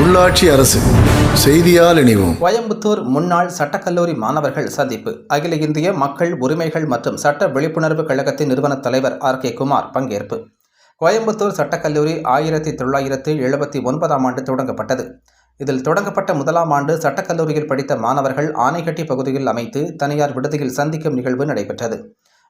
உள்ளாட்சி அரசு செய்தியால் இணைவோம். கோயம்புத்தூர் முன்னாள் சட்டக்கல்லூரி மாணவர்கள் சந்திப்பு. அகில இந்திய மக்கள் உரிமைகள் மற்றும் சட்ட விழிப்புணர்வு கழகத்தின் நிறுவன தலைவர் ஆர் கே குமார் பங்கேற்பு. கோயம்புத்தூர் சட்டக்கல்லூரி ஆயிரத்தி தொள்ளாயிரத்தி எழுபத்தி ஒன்பதாம் ஆண்டு தொடங்கப்பட்டது. இதில் தொடங்கப்பட்ட முதலாம் ஆண்டு சட்டக்கல்லூரியில் படித்த மாணவர்கள் ஆனைக்கட்டி பகுதியில் அமைத்து தனியார் விடுதியில் சந்திக்கும் நிகழ்வு நடைபெற்றது.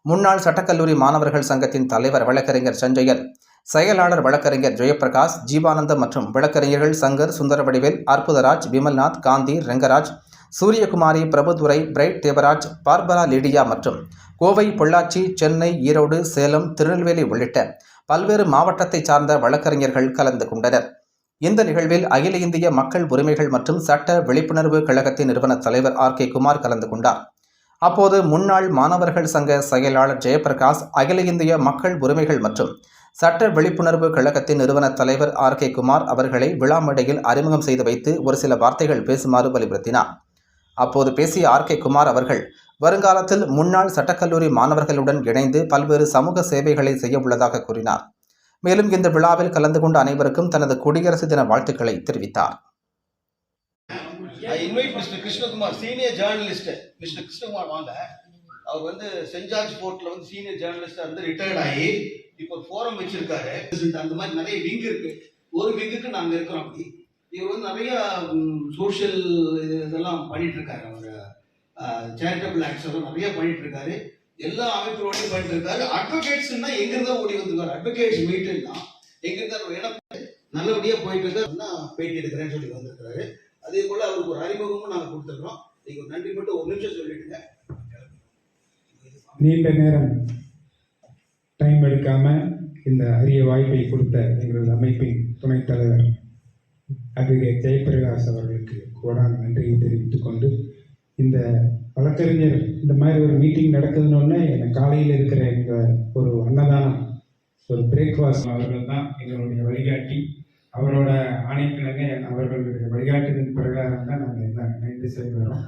முன்னாள் சட்டக்கல்லூரி மாணவர்கள் சங்கத்தின் தலைவர் வழக்கறிஞர் சஞ்சயன் செயலாளர் வழக்கறிஞர் ஜெயபிரகாஷ் ஜீவானந்தம் மற்றும் வழக்கறிஞர்கள் Shankar Sundaravadivel Arputharaj Vimalnath Gandhi Rengaraj Suryakumari Prabhudurai Bright Devaraj Barbara Lydia மற்றும் கோவை பொள்ளாச்சி சென்னை ஈரோடு சேலம் திருநெல்வேலி உள்ளிட்ட பல்வேறு மாவட்டத்தைச் சார்ந்த வழக்கறிஞர்கள் கலந்து கொண்டனர். இந்த நிகழ்வில் அகில இந்திய மக்கள் உரிமைகள் மற்றும் சட்ட விழிப்புணர்வு கழகத்தின் நிறுவன தலைவர் ஆர். கே. குமார் கலந்து கொண்டார். அப்போது முன்னாள் மாணவர்கள் சங்க செயலாளர் ஜெயபிரகாஷ் அகில இந்திய மக்கள் உரிமைகள் மற்றும் சட்ட விழிப்புணர்வு கழகத்தின் நிறுவன தலைவர் ஆர். கே. குமார் அவர்களை விழா மேடையில் அறிமுகம் செய்து வைத்து ஒரு சில வார்த்தைகள் பேசுமாறு வலியுறுத்தினார். அப்போது பேசிய ஆர். கே. குமார் அவர்கள் வருங்காலத்தில் முன்னாள் சட்டக்கல்லூரி மாணவர்களுடன் இணைந்து பல்வேறு சமூக சேவைகளை செய்ய உள்ளதாக கூறினார். மேலும் இந்த விழாவில் கலந்து கொண்ட அனைவருக்கும் தனது குடியரசு தின வாழ்த்துக்களை தெரிவித்தார். I invite mister Krishnakumar senior journalist mister Krishnakumar வாங்க. அவர் வந்து சென்ட் ஜார்ஜ் போர்ட்ல வந்து சீனியர் ஜேர்னலிஸ்டா இருந்து ரிட்டையர்ட் ஆகி இப்போ ஃபோரம் வச்சிருக்காரு. அந்த மாதிரி நிறைய விங் இருக்கு. ஒரு விங்குக்கு நாங்க இருக்கிறோம் அப்படி. இவர் வந்து நிறைய சோஷியல் இதெல்லாம் பண்ணிட்டு இருக்காரு. அவர் சேரிட்டபிள் ஆக்ஷன் நிறைய பண்ணிட்டு இருக்காரு. எல்லா அமைப்புகளோடையும் பண்ணிட்டு இருக்காரு. அட்வொகேட்ஸ்னா எங்க இருந்தா ஓடி வந்திருக்காரு அட்வொகேட்ஸ் மீட்டுன்னா எங்க இருந்தா ஏன்னா நல்லபடியா போயிட்டு இருக்காரு பேட்டி எடுக்கிறேன்னு சொல்லி வந்திருக்காரு அதே போல அவருக்கு ஒரு அறிமுகமும் நாங்க கொடுத்துருக்கோம். நீங்க ஒரு நன்றி மட்டும் ஒரு நிமிஷம் சொல்லிடுங்க. நீண்ட நேரம் டைம் எடுக்காம இந்த அரிய வாய்ப்பை கொடுத்த எங்களது அமைப்பின் துணைத் தலைவர் அட்வொகேட் ஜெயபிரகாஷ் அவர்களுக்கு கோடான நன்றியை தெரிவித்துக் கொண்டு இந்த வழக்கறிஞர் இந்த மாதிரி ஒரு மீட்டிங் நடக்குதுன்னு எனக்கு காலையில் இருக்கிற எங்கள் ஒரு அன்னதானம் ஒரு பிரேக்ஃபாஸ்ட் அவர்கள் தான் எங்களுடைய வழிகாட்டி. அவரோட ஆணைக்கிழங்க அவர்களுடைய வழிகாட்டுதல் பிரகாரம் தான் நாங்கள் எல்லாம் இணைந்து செய்கிறோம்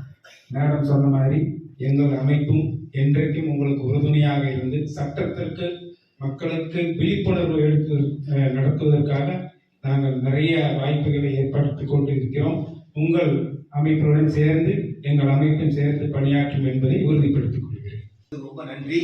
மேடம் சொன்ன மாதிரி எங்கள் அமைப்பும் என்றைக்கும் உங்களுக்கு உறுதுணையாக இருந்து சட்டத்திற்கு மக்களுக்கு விழிப்புணர்வு எடுத்து நடத்துவதற்காக நாங்கள் நிறைய வாய்ப்புகளை ஏற்படுத்தி கொண்டு இருக்கிறோம் உங்கள் அமைப்புடன் சேர்ந்து எங்கள் அமைப்பும் சேர்ந்து பணியாற்றும் என்பதை உறுதிப்படுத்திக் கொள்கிறேன். ரொம்ப நன்றி.